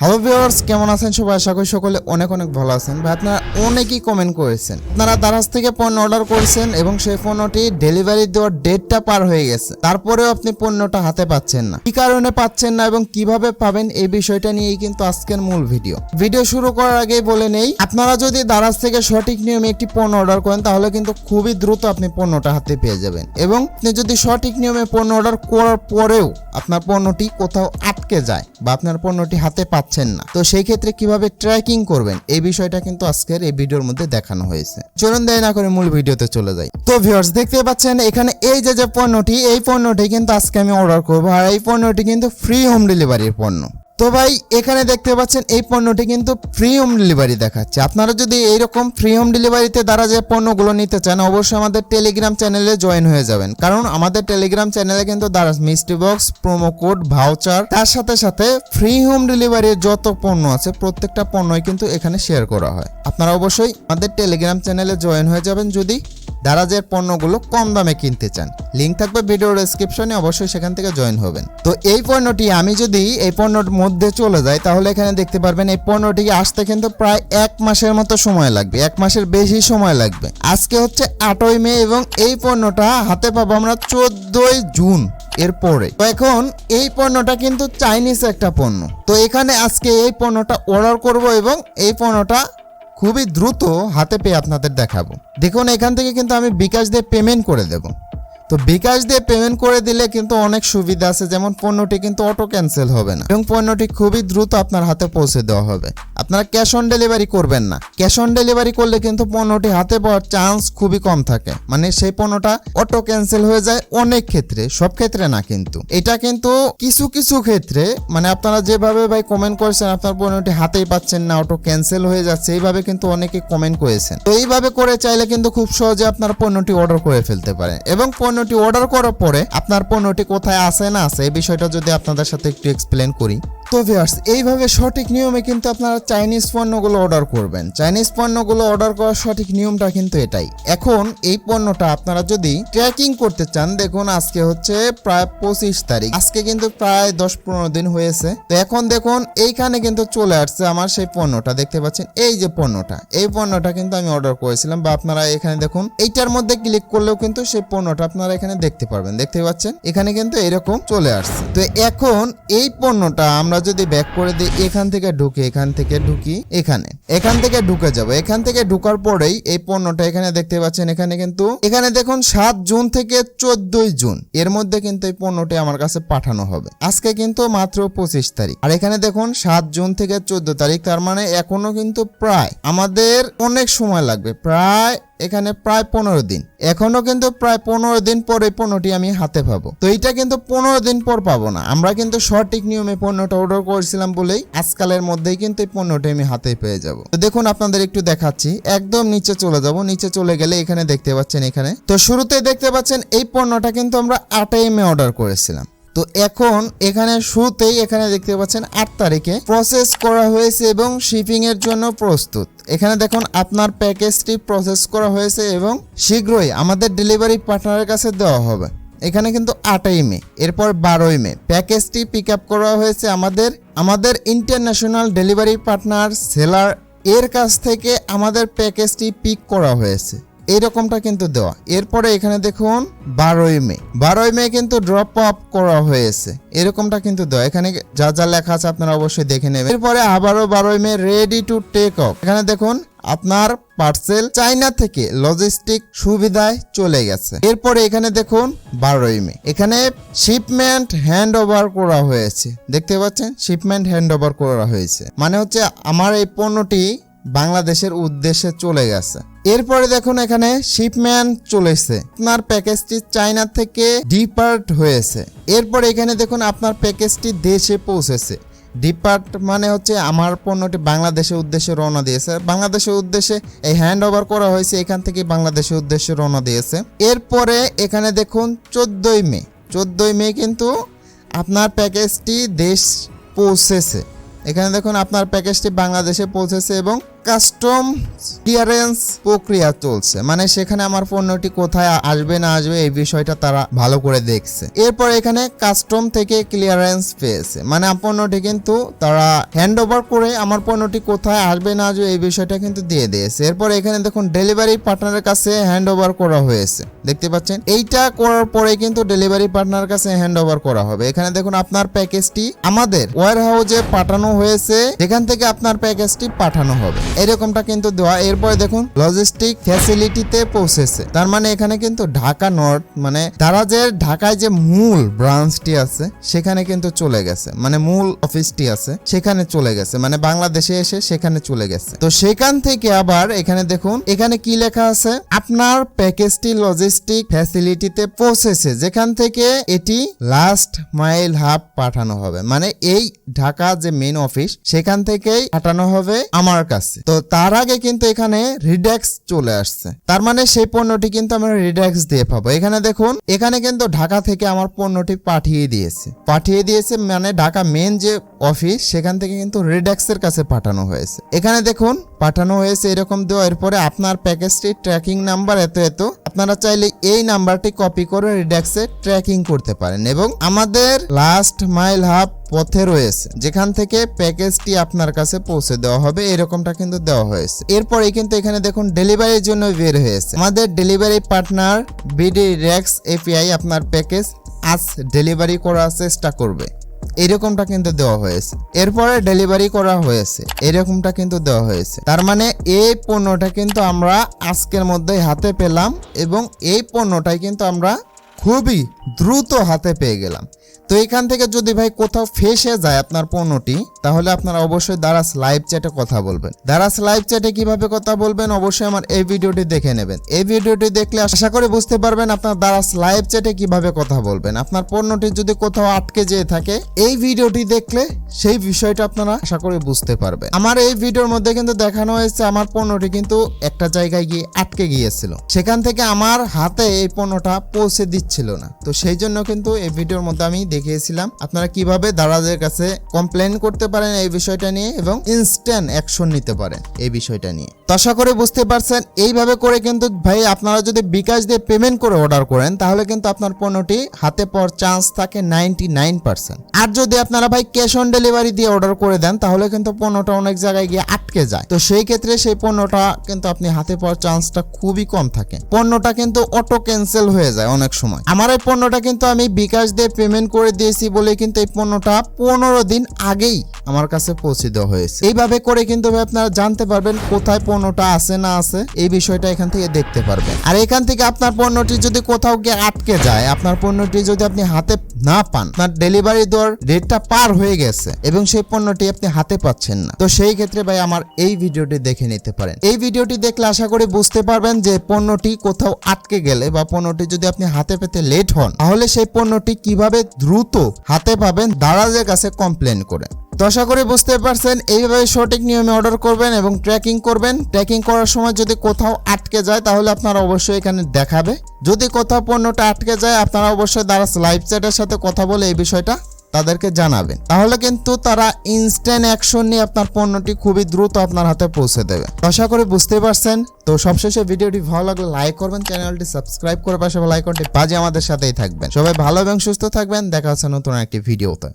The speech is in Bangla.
হ্যালো ভিউয়ার্স, কেমন আছেন সবাই? আশা করি সকলে অনেক অনেক ভালো আছেন। ভাই, আপনারা অনেকেই কমেন্ট করেছেন। আপনারা দারাজ থেকে পণ্য অর্ডার করেছেন এবং সেই পণ্যটি ডেলিভারি দেওয়ার ডেটটা পার হয়ে গেছে। তারপরেও আপনি পণ্যটা হাতে পাচ্ছেন না। কি কারণে পাচ্ছেন না এবং কীভাবে পাবেন এই বিষয়টা নিয়েই কিন্তু আজকের মূল ভিডিও ভিডিও শুরু করার আগেই বলে নেই, আপনারা যদি দারাজ থেকে সঠিক নিয়মে একটি পণ্য অর্ডার করেন, তাহলে কিন্তু খুবই দ্রুত আপনি পণ্যটা হাতে পেয়ে যাবেন। এবং আপনি যদি সঠিক নিয়মে পণ্য অর্ডার করার পরেও আপনার পণ্যটি কোথাও আটকে যায় বা আপনার পণ্যটি হাতে পাচ্ছেন না। তো সেই ক্ষেত্রে কীভাবে ট্র্যাকিং করবেন? এই বিষয়টা কিন্তু আজকের এই ভিডিওর মধ্যে দেখানো হয়েছে। চলুন দেয় না করে মূল ভিডিওতে চলে যাই। তো ভিউয়ার্স দেখতে পাচ্ছেন, এখানে এই যে যে পণ্যটি, এই পণ্যটি কিন্তু আজকে আমি অর্ডার করব। আর এই পণ্যটি কিন্তু ফ্রি হোম ডেলিভারির পণ্য। তো ভাই, এখানে দেখতে পাচ্ছেন এই পণ্যটি কিন্তু ফ্রি হোম ডেলিভারি দেখাচ্ছে। আপনারা যদি এইরকম ফ্রি হোম ডেলিভারিতে দ্বারা যে পণ্যগুলো নিতে চান, অবশ্যই আমাদের টেলিগ্রাম চ্যানেলে জয়েন হয়ে যাবেন। কারণ আমাদের টেলিগ্রাম চ্যানেলে কিন্তু Daraz mystery box promo code voucher তার সাথে সাথে ফ্রি হোম ডেলিভারির যত পণ্য আছে, প্রত্যেকটা পণ্যই কিন্তু এখানে শেয়ার করা হয়। আপনারা অবশ্যই আমাদের টেলিগ্রাম চ্যানেলে জয়েন হয়ে যাবেন যদি দারাজের পণ্যগুলো কম দামে কিনতে চান। লিঙ্ক থাকবে ভিডিও ডেসক্রিপশনে অবশ্যই সেখান থেকে জয়েন হবেন। তো এই পণ্যটি আমি যদি এই পণ্যর মধ্যে চলে যাই, তাহলে এখানে দেখতে পারবেন এই পণ্যটি আসতে কিন্তু প্রায় এক মাসের মতো সময় লাগবে, এক মাসের বেশি সময় লাগবে। আজকে হচ্ছে আটই মে এবং এই পণ্যটা হাতে পাবো আমরা চোদ্দই জুন এরপরে তো এখন এই পণ্যটা কিন্তু চাইনিজ একটা পণ্য। তো এখানে আজকে এই পণ্যটা অর্ডার করব এবং এই পণ্যটা খুবই দ্রুত হাতে পেয়ে আপনাদের দেখাবো। দেখুন, এখান থেকে কিন্তু আমি বিকাশ দিয়ে পেমেন্ট করে দেব। তো বিকাশ দিয়ে পেমেন্ট করে দিলে কিন্তু অনেক সুবিধা আছে। যেমন পণ্যটি কিন্তু অটো ক্যান্সেল হবে না। এবং পণ্যটি খুবই দ্রুত আপনার হাতে পৌঁছে দেওয়া হবে। আপনারা ক্যাশ অন ডেলিভারি করবেন না। ক্যাশ অন ডেলিভারি করলে কিন্তু পণ্যটি হাতে পাওয়ার চান্স খুবই কম থাকে। মানে সেই পণ্যটা অটো ক্যান্সেল হয়ে যায় অনেক ক্ষেত্রে, সব ক্ষেত্রে না কিন্তু। এটা কিন্তু কিছু কিছু ক্ষেত্রে মানে আপনারা যেভাবে ভাই কমেন্ট করেছেন, আপনার পণ্যটি হাতেই পাচ্ছেন না অটো ক্যান্সেল হয়ে যাচ্ছে, এইভাবে কিন্তু অনেকে কমেন্ট করেছেন। তো এইভাবে করে চাইলে কিন্তু খুব সহজে আপনার পণ্যটি অর্ডার করে ফেলতে পারেন। এবং পণ্যটি অর্ডার করার পরে আপনার পণ্যটি কোথায় আছে, না আছে, এই বিষয়টা যদি আপনাদের সাথে একটু এক্সপ্লেন করি। তো ভিউয়ার্স এইভাবে সঠিক নিয়মে কিন্তু আপনারা চাইনিজ পণ্যগুলো অর্ডার করবেন। চাইনিজ পণ্যগুলো অর্ডার করার সঠিক নিয়মটা কিন্তু এটাই। এখন এই পণ্যটা আপনারা যদি ট্র্যাকিং করতে চান, দেখুন আজকে হচ্ছে প্রায় পঁচিশ তারিখ। আজকে কিন্তু প্রায় দশ পনেরো দিন হয়েছে। তো এখন দেখুন, এইখানে কিন্তু চলে আসছে আমার সেই পণ্যটা। দেখতে পাচ্ছেন? এই যে পণ্যটা। এই পণ্যটা কিন্তু আমি অর্ডার করেছিলাম বা আপনারা এখানে দেখুন, এইটার মধ্যে ক্লিক করলেও কিন্তু সেই পণ্যটা আপনারা এখানে দেখতে পারবেন। দেখতে পাচ্ছেন? এখানে কিন্তু এরকম চলে আসছে। তো এখন এই পণ্যটা আমরা যদি ব্যাক করে দিই, এখান থেকে ঢুকি, এখান থেকে ঢুকি, এখানে। এখান থেকে ঢুকে যাব। এখান থেকে ঢুকার পরেই এই পণ্যটা এখানে দেখতে পাচ্ছেন, এখানে কিন্তু এখানে দেখুন, সাত জুন থেকে চোদ্দই জুন। এর মধ্যে কিন্তু এই পণ্যটি আমার কাছে পাঠানো হবে। আজকে কিন্তু মাত্র পঁচিশ তারিখ। আর এখানে দেখুন, সাত জুন থেকে চোদ্দ তারিখ, তার মানে এখনও কিন্তু প্রায় আমাদের অনেক সময় লাগবে। প্রায় এখানে প্রায় পনেরো দিন। এখনও কিন্তু প্রায় পনেরো দিন পর পণ্যটি আমি হাতে পাবো। তো এটা কিন্তু পনেরো দিন পর পাবো না। আমরা কিন্তু সঠিক নিয়মে পণ্যটা অর্ডার করেছিলাম বলেই আজকালের মধ্যেই কিন্তু এই পণ্যটি আমি হাতে পেয়ে যাব। তো দেখুন, আপনাদের একটু দেখাচ্ছি। একদম নিচে চলে যাব। নিচে চলে গেলে এখানে দেখতে পাচ্ছেন এখানে। তো শুরুতেই দেখতে পাচ্ছেন এই পণ্যটা কিন্তু আমরা আটই মে অর্ডার করেছিলাম। তো এখন এখানে শুরুতেই এখানে দেখতে পাচ্ছেন আট তারিখে প্রসেস করা হয়েছে এবং শিপিং এর জন্য প্রস্তুত। এখানে দেখুন আপনার প্যাকেজটি প্রসেস করা হয়েছে এবং শীঘ্রই আমাদের ডেলিভারি পার্টনারের কাছে দেওয়া হবে। এখানে কিন্তু আটই মে, এরপর বারোই মে। প্যাকেজটি পিক আপ করা হয়েছে আমাদের আমাদের ইন্টারন্যাশনাল ডেলিভারি পার্টনার সেলার এর কাছ থেকে আমাদের প্যাকেজটি পিক করা হয়েছে। এইরকমটা কিন্তু দেওয়া। এরপরে এখানে দেখুন, বারোই মে। বারোই মে কিন্তু ড্রপ আপ করা হয়েছে। এরকমটা কিন্তু দেওয়া। এখানে যা যা লেখা আছে আপনারা অবশ্যই দেখে নেবেন। এরপরে আবারও বারোই May ready to take off এখানে দেখুন, আপনার পার্সেল চাইনা থেকে লজিস্টিক সুবিধায় চলে গেছে। এরপরে এখানে দেখুন, বারোই মে। এখানে শিপমেন্ট হ্যান্ড ওভার করা হয়েছে। দেখতে পাচ্ছেন শিপমেন্ট হ্যান্ড ওভার করা হয়েছে। মানে হচ্ছে, আমার এই পণ্যটি বাংলাদেশের উদ্দেশ্যে চলে গেছে। এরপরে দেখুন এখানে শিপম্যান চলেছে আপনার প্যাকেজটি চায়না থেকে ডিপার্ট হয়েছে। এরপরে এখানে দেখুন আপনার প্যাকেজটি দেশে পৌঁছেছে। ডিপার্ট মানে হচ্ছে আমার পণ্যটি বাংলাদেশের উদ্দেশ্যে রওনা দিয়েছে। বাংলাদেশের উদ্দেশ্যে এই হ্যান্ড ওভার করা হয়েছে, এখান থেকে বাংলাদেশের উদ্দেশ্যে রওনা দিয়েছে। এরপরে এখানে দেখুন চোদ্দই মে। চোদ্দই মে কিন্তু আপনার প্যাকেজটি দেশ পৌঁছেছে। এখানে দেখুন আপনার প্যাকেজটি বাংলাদেশে পৌঁছেছে এবং কাস্টম ক্লিয়ারেন্স প্রক্রিয়া চলছে। মানে সেখানে আমার পণ্যটি কোথায় আসবে, না আসবে, এই বিষয়টা তারা ভালো করে দেখছে। এরপর এখানে কাস্টম থেকে ক্লিয়ারেন্স পেয়েছে। মানে পণ্যটি কিন্তু তারা হ্যান্ড ওভার করে আমার পণ্যটি কোথায় আসবে, না আসবে, এই বিষয়টা কিন্তু দিয়ে দিয়েছে। এরপর এখানে দেখুন ডেলিভারি পার্টনারের কাছে হ্যান্ড ওভার করা হয়েছে। দেখতে পাচ্ছেন? এইটা করার পরে কিন্তু ডেলিভারি পার্টনার কাছে হ্যান্ড ওভার করা হবে। এখানে দেখুন, আপনার প্যাকেজটি আমাদের ওয়ার হাউসে পাঠানো হয়েছে। যেখান থেকে আপনার প্যাকেজটি পাঠানো হবে। এরকমটা কিন্তু দেওয়া। এরপরে দেখুন লজিস্টিক ফ্যাসিলিটিতে পৌঁছেছে। তার মানে এখানে কিন্তু ঢাকা নর্থ মানে তারা যে ঢাকায় যে মূল ব্রাঞ্চটি আছে, সেখানে কিন্তু চলে গেছে। মানে মূল অফিসটি আছে, সেখানে চলে গেছে। মানে বাংলাদেশে এসে সেখানে চলে গেছে। তো সেখান থেকে আবার এখানে দেখুন, এখানে কি লেখা আছে? আপনার প্যাকেজটি লজিস্টিক ফ্যাসিলিটিতে পৌঁছেছে। যেখান থেকে এটি লাস্ট মাইল হাব পাঠানো হবে। মানে এই ঢাকা যে মেন অফিস সেখান থেকেই পাঠানো হবে আমার কাছে। তো তার আগে কিন্তু এখানে রিডেক্স চলে আসছে। তার মানে সেই পণ্যটি কিন্তু আমরা রিডেক্স দিয়ে পাবো। এখানে দেখুন, এখানে কিন্তু ঢাকা থেকে আমার পণ্যটি পাঠিয়ে দিয়েছে। পাঠিয়ে দিয়েছে মানে ঢাকা মেন যে অফিস সেখান থেকে কিন্তু রিডেক্সের কাছে পাঠানো হয়েছে। এখানে দেখুন, পাঠানো হয়েছে এরকম দেওয়া। এরপরে আপনার প্যাকেজটি ট্র্যাকিং নাম্বার এত এত। আপনারা চাইলে এই নাম্বারটি কপি করে রিডেক্সে ট্র্যাকিং করতে পারেন। এবং আমাদের লাস্ট মাইল হাব পথে রয়েছে। যেখান থেকে প্যাকেজটি আপনার কাছে পৌঁছে দেওয়া হবে, এরকমটা কিন্তু দেওয়া হয়েছে। এরপরে কিন্তু এখানে দেখুন ডেলিভারির জন্য বের হয়েছে। আমাদের delivery partner BD RedX API আপনার প্যাকেজ আজ ডেলিভারি করার চেষ্টা করবে। এরকমটা কিন্তু দেওয়া হয়েছে। এরপরে ডেলিভারি করা হয়েছে। এরকমটা কিন্তু দেওয়া হয়েছে। তার মানে এই পণ্যটা কিন্তু আমরা আজকের মধ্যেই হাতে পেলাম এবং এই পণ্যটাই কিন্তু আমরা খুবই দ্রুত হাতে পেয়ে গেলাম। তো এখান থেকে যদি ভাই কোথাও ফেসে যায় আপনার পণ্যটি, তাহলে আপনারা অবশ্যই দারাস লাইভ চ্যাটে কথা বলবেন। দারাস লাইভ চ্যাটে কীভাবে কথা বলবেন অবশ্যই আমার এই ভিডিওটি দেখে নেবেন। এই ভিডিওটি দেখলে আশা করে বুঝতে পারবেন আপনার দারাস লাইভ চ্যাটে কীভাবে কথা বলবেন। আপনার পণ্যটি যদি কোথাও আটকে যেয়ে থাকে, এই ভিডিওটি দেখলে সেই বিষয়টা আপনারা আশা করে বুঝতে পারবেন। আমার এই ভিডিওর মধ্যে কিন্তু দেখানো হয়েছে আমার পণ্যটি কিন্তু একটা জায়গায় গিয়ে আটকে গিয়েছিল। সেখান থেকে আমার হাতে এই পণ্যটা পৌঁছে দিচ্ছিল না। তো সেই জন্য কিন্তু এই ভিডিওর মধ্যে আমি দেখিয়েছিলাম। আপনারা কীভাবে দারাজের কাছে কমপ্লেন করতে পারেন এই বিষয়টা নিয়ে এবং ইনস্ট্যান্ট অ্যাকশন নিতে পারেন এই বিষয়টা নিয়ে। তো আশা করে বুঝতে পারছেন, এইভাবে করে কিন্তু ভাই আপনারা যদি বিকাশ দিয়ে পেমেন্ট করে অর্ডার করেন, তাহলে কিন্তু আপনার পণ্যটি হাতে পাওয়ার চান্স থাকে নাইনটি নাইন পার্সেন্ট আর যদি আপনারা ভাই ক্যাশ অন ডেলিভারি দিয়ে অর্ডার করে দেন, তাহলে কিন্তু পণ্যটা অনেক জায়গায় গিয়ে আটকে যায়। তো সেই ক্ষেত্রে সেই পণ্যটা কিন্তু আপনি হাতে পাওয়ার চান্সটা খুবই কম থাকে। পণ্যটা কিন্তু অটো ক্যান্সেল হয়ে যায় অনেক সময়। আমার এই পণ্যটা কিন্তু আমি বিকাশ দিয়ে পেমেন্ট করে দিয়েছি বলে কিন্তু এই পণ্যটা পনেরো দিন আগেই আমার কাছে পৌঁছে দেওয়া হয়েছে। এইভাবে করে কিন্তু আপনারা জানতে পারবেন কোথায় পণ্যটা আছে না আছে, এই বিষয়টা এখান থেকে দেখতে পারবেন। আর এখান থেকে আপনার পণ্যটি যদি কোথাও গিয়ে আটকে যায়, আপনার পণ্যটি যদি আপনি হাতে না পান, আপনার ডেলিভারি দেওয়ার ডেটটা পার হয়ে গেছে এবং সেই পণ্যটি আপনি হাতে পাচ্ছেন না, তো সেই ক্ষেত্রে ভাই আমার এই ভিডিওটি দেখে নিতে পারেন। এই ভিডিওটি দেখলে আশা করি বুঝতে পারবেন যে পণ্যটি কোথাও আটকে গেলে বা পণ্যটি যদি আপনি হাতে পেতে লেট হন, তাহলে সেই পণ্যটি কীভাবে দ্রুত হাতে পাবেন দারাজের কাছে কমপ্লেন করে। তো আশা করি বুঝতে পারছেন, এইভাবে সঠিক নিয়মে অর্ডার করবেন এবং ট্র্যাকিং করবেন। ট্র্যাকিং করার সময় যদি কোথাও আটকে যায়, তাহলে আপনারা অবশ্যই এখানে দেখাবে। যদি কোথাও পণ্যটা আটকে যায়, আপনারা অবশ্যই দারাজ লাইভ চ্যাটের সাথে কথা বলে এই বিষয়টা তাদেরকে জানাবেন। তাহলে কিন্তু তারা ইনস্ট্যান্ট অ্যাকশন নিয়ে আপনার পণ্যটি খুবই দ্রুত আপনার হাতে পৌঁছে দেবে। আশা করি বুঝতে পারছেন। তো সবশেষে ভিডিওটি ভালো লাগলে লাইক করবেন, চ্যানেলটি সাবস্ক্রাইব করে পাশে আইকনটি বাজে আমাদের সাথেই থাকবেন। সবাই ভালো এবং সুস্থ থাকবেন। দেখা হচ্ছে নতুন একটি ভিডিওতে